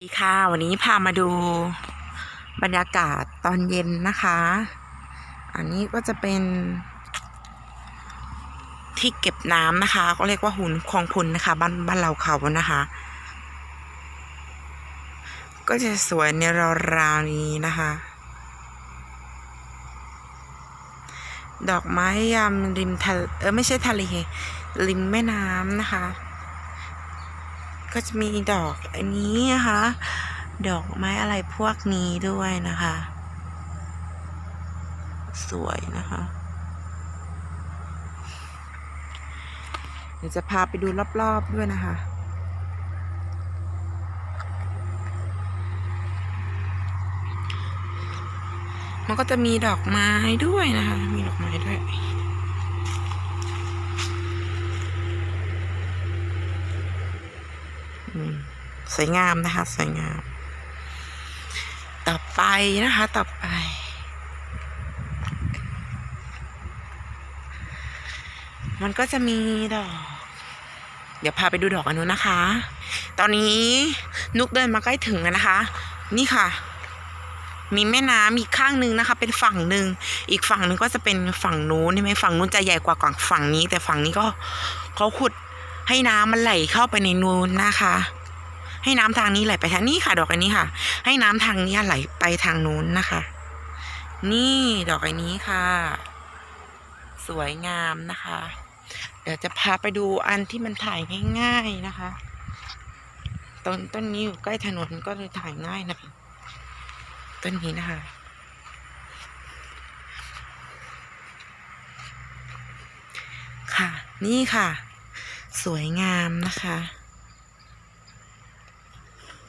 สวัสดีค่ะ วันนี้พามาดูบรรยากาศตอนเย็นนะคะ อันนี้ก็จะเป็น ที่เก็บน้ำนะคะ ก็เรียกว่าหุ่นคลองพุนนะคะ บ้านบ้านเราเขานะคะ ก็จะสวยในราวๆนี้นะคะ ดอกไม้ยามริมทะเออไม่ใช่ทะเลริมแม่น้ำนะคะ ก็จะมีดอกอันนี้นะคะ ดอกไม้อะไรพวกนี้ด้วยนะคะ สวยนะคะเดี๋ยวจะพาไปดูรอบๆด้วยนะคะ มันก็จะมีดอกไม้ด้วยนะคะ มีดอกไม้ด้วย สวยงามนะคะ สวยงาม ต่อไปนะคะ ต่อไป มันก็จะมีดอก เดี๋ยวพาไปดูดอกอันนู้นนะคะ ตอนนี้นุกเดินมาใกล้ถึงแล้วนะคะ นี่ค่ะ มีแม่น้ำอีกข้างหนึ่งนะคะ เป็นฝั่งหนึ่ง อีกฝั่งหนึ่งก็จะเป็นฝั่งนู้นใช่ไหมฝั่งนู้นจะใหญ่กว่าฝั่งนี้ แต่ฝั่งนี้ก็เขาขุด ให้น้ำมันไหลเข้าไปในนู้นนะคะ ให้น้ำทางนี้ไหลไปทางนี้ค่ะ ดอกอันนี้ค่ะ ให้น้ำทางนี้ไหลไปทางนู้นนะคะ นี่ดอกอันนี้ค่ะ สวยงามนะคะ เดี๋ยวจะพาไปดูอันที่มันถ่ายง่ายๆนะคะต้นต้นนี้อยู่ใกล้ถนนก็เลยถ่ายง่ายนะคะต้นนี้นะคะค่ะ นี่ค่ะ สวยงามนะคะ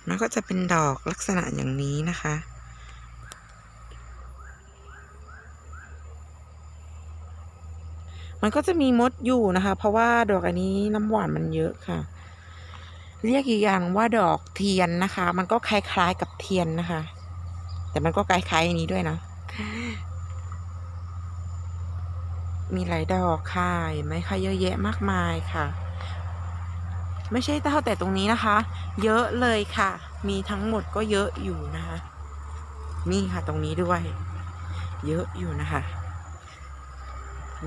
มันก็จะเป็นดอกลักษณะอย่างนี้นะคะ มันก็จะมีมดอยู่นะคะ เพราะว่าดอกอันนี้น้ำหวานมันเยอะค่ะ เรียกอีกอย่างว่าดอกเทียนนะคะ มันก็คล้ายๆกับเทียนนะคะ แต่มันก็คล้ายๆอันนี้ด้วยนะมีหลายดอกค่ะเห็นไหมคะเยอะแยะมากมายค่ะ ไม่ใช่เท่าแต่ตรงนี้นะคะ เยอะเลยค่ะ มีทั้งหมดก็เยอะอยู่นะคะ นี่ค่ะตรงนี้ด้วย เยอะอยู่นะคะ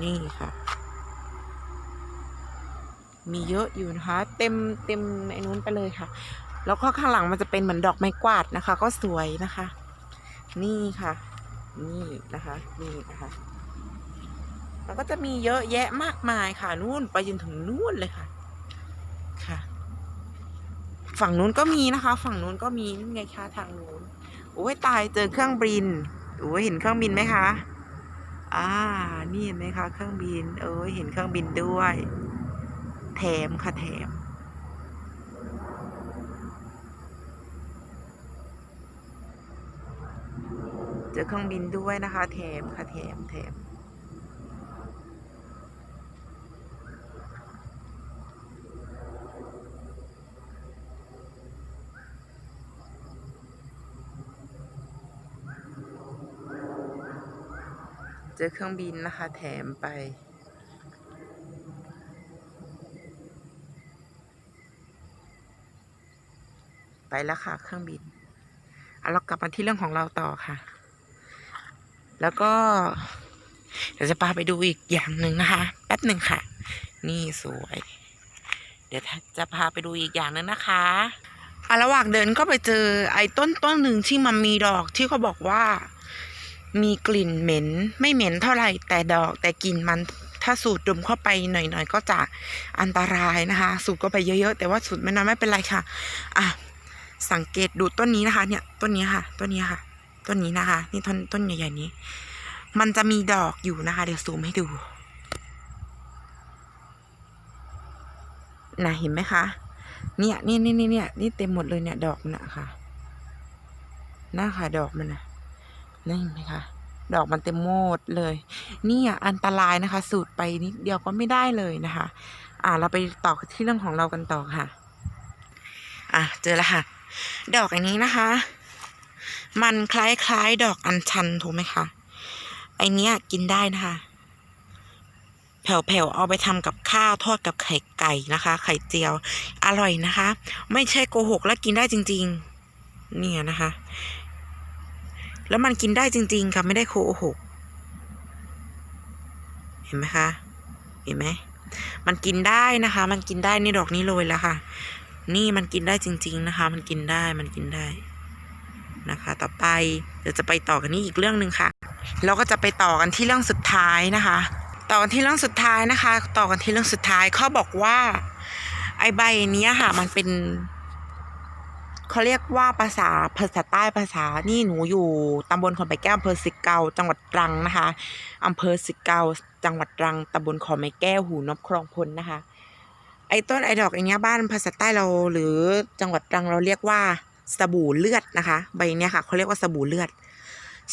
นี่ค่ะ มีเยอะอยู่นะคะ เต็มเต็มไอ้นู้นไปเลยค่ะ แล้วก็ข้างหลังมันจะเป็นเหมือนดอกไม้กวาดนะคะ ก็สวยนะคะ นี่ค่ะ นี่นะคะ นี่นะคะมันก็จะมีเยอะแยะมากมายค่ะนู่นไปจนถึงนู่นเลยค่ะ ฝั่งนู้นก็มีนะคะ ฝั่งนู้นก็มีนี่ไงคะทางนู้นโอ้ยตายเจอเครื่องบินโอ้ยเห็นเครื่องบินไหมคะอ่านี่เห็นไหมคะ เครื่องบิน เอ้ยเห็นเครื่องบินด้วย แถมค่ะแถมเจอเครื่องบินด้วยนะคะ แถมค่ะแถมแถม อเครื่องบินนะคะ แถมไป ไปแล้วค่ะ เครื่องบินเอาเรากลับมาที่เรื่องของเราต่อค่ะ แล้วก็เดี๋ยวจะพาไปดูอีกอย่างหนึ่งนะคะ แป๊บหนึ่งค่ะ นี่สวย เดี๋ยวจะพาไปดูอีกอย่างหนึ่งนะคะอะระหว่างเดินก็ไปเจอไอ้ต้นต้นหนึ่งที่มันมีดอกที่เขาบอกว่า มีกลิ่นเหม็น ไม่เหม็นเท่าไหร่แต่ดอกแต่กลิ่นมันถ้าสูดดมเข้าไปหน่อยๆ ก็จะอันตรายนะคะ สูดเข้าไปเยอะๆ แต่ว่าสูดไม่นานไม่เป็นไรค่ะ อะ สังเกตดูต้นนี้นะคะ เนี่ย ต้นนี้ค่ะ ต้นนี้ค่ะ ต้นนี้นะคะ นี่ต้นต้นใหญ่ๆนี้ มันจะมีดอกอยู่นะคะ เดี๋ยวซูมให้ดูนะเห็นไหมคะ เนี่ยนี่นี่นี่เนี่ยนี่เต็มหมดเลยเนี่ย ดอกมันอะค่ะน่าค่ะ ดอกมันอะนี่เห็นไหมคะ ดอกมันเต็มหมดเลยนี่อะอันตรายนะคะ สูดไปนิดเดียวก็ไม่ได้เลยนะคะ อ่าเราไปต่อที่เรื่องของเรากันต่อค่ะ อะเจอแล้วค่ะ ดอกอันนี้นะคะ มันคล้ายๆดอกอัญชันถูกไหมคะไอเนี้ยกินได้นะคะ แผ่วๆเอาไปทำกับข้าวทอดกับไข่ไก่นะคะ ไข่เจียว อร่อยนะคะ ไม่ใช่โกหกและกินได้จริงเนี่ยนะคะ แล้วมันกินได้จริง ๆ ค่ะ ไม่ได้โคหก เห็นไหมคะ เห็นไหม มันกินได้นะคะ มันกินได้นี่ดอกนี้โรยแล้วค่ะ นี่มันกินได้จริง ๆ นะคะ มันกินได้ มันกินได้นะคะ ต่อไปเดี๋ยวจะไปต่อกันนี่อีกเรื่องหนึ่งค่ะ เราก็จะไปต่อกันที่เรื่องสุดท้ายนะคะ ต่อกันที่เรื่องสุดท้ายนะคะ ต่อกันที่เรื่องสุดท้ายเขาบอกว่า ไอใบเนี้ยค่ะ มันเป็น เขาเรียกว่าภาษาภาษาใต้ภาษานี่หนูอยู่ตำบลขอนไปแก้วอำเภอสิเกาจังหวัดตรังนะคะอำเภอสิเกาจังหวัดตรังตำบลขอนไม้แก้วหูนบคลองพลนะคะ ไอ้ต้นไอ้ดอกอย่างเงี้ยบ้านภาษาใต้เราหรือจังหวัดตรังเราเรียกว่าสบู่เลือดนะคะ ใบเนี้ยค่ะเขาเรียกว่าสบู่เลือด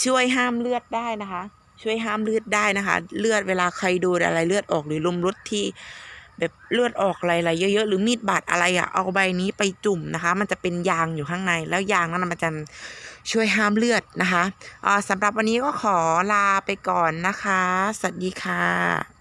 ช่วยห้ามเลือดได้นะคะ ช่วยห้ามเลือดได้นะคะ เลือดเวลาใครโดนอะไรเลือดออกหรือลมรดที่ แบบเลือดออกอะไรๆเยอะๆ หรือมีดบาดอะไรอะ่ะ เอาใบนี้ไปจุ่มนะคะ มันจะเป็นยางอยู่ข้างใน แล้วยางนั้นมันจะช่วยห้ามเลือดนะคะอ่าสำหรับวันนี้ก็ขอลาไปก่อนนะคะ สวัสดีค่ะ